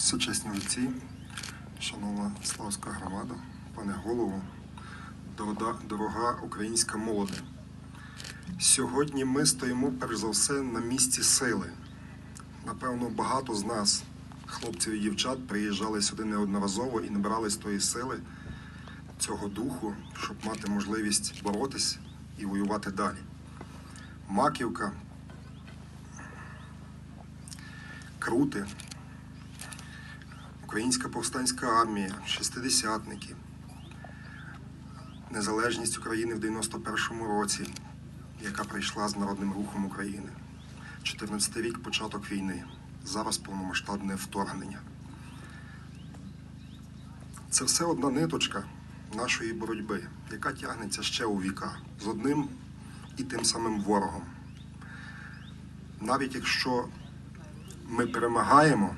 Всечесні отці, шановна Славська громада, пане голову, дорога, дорога українська молоде. Сьогодні ми стоїмо перш за все на місці сили. Напевно, багато з нас, хлопців і дівчат, приїжджали сюди неодноразово і набирались тої сили, цього духу, щоб мати можливість боротись і воювати далі. Маківка, Крути, Українська повстанська армія, шестидесятники, незалежність України в 91-му році, яка прийшла з народним рухом України. 14 рік початок війни. Зараз повномасштабне вторгнення. Це все одна ниточка нашої боротьби, яка тягнеться ще у віка з одним і тим самим ворогом. Навіть якщо ми перемагаємо,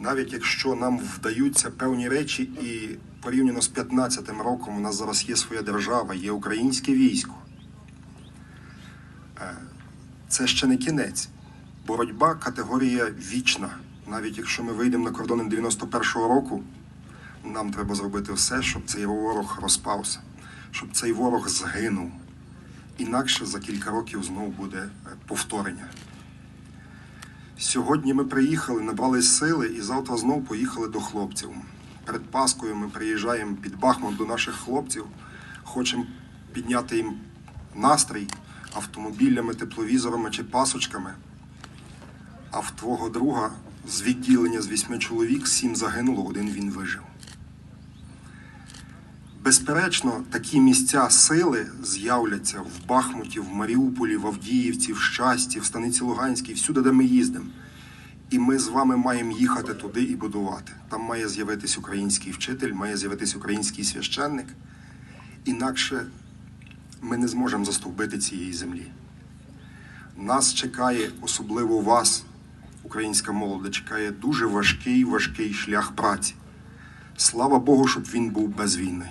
навіть якщо нам вдаються певні речі, і порівняно з 15-м роком у нас зараз є своя держава, є українське військо. Е, Це ще не кінець. Боротьба категорія вічна. Навіть якщо ми вийдемо на кордони 91-го року, нам треба зробити все, щоб цей ворог розпався, щоб цей ворог згинув. Інакше за кілька років знову буде е, повторення. Сьогодні ми приїхали, набрали сили і завтра знов поїхали до хлопців. Перед Паскою ми приїжджаємо під Бахмут до наших хлопців, хочемо підняти їм настрій автомобілями, тепловізорами чи пасочками. А в твого друга з відділення з вісьми чоловік сім загинуло, один він вижив. Безперечно, такі місця сили з'являться в Бахмуті, в Маріуполі, в Авдіївці, в Щасті, в Станиці Луганській, всюди, де ми їздимо. І ми з вами маємо їхати туди і будувати. Там має з'явитись український вчитель, має з'явитись український священник. Інакше ми не зможемо застовбити цієї землі. Нас чекає, особливо вас, українська молода, чекає дуже важкий, важкий шлях праці. Слава Богу, щоб він був без війни.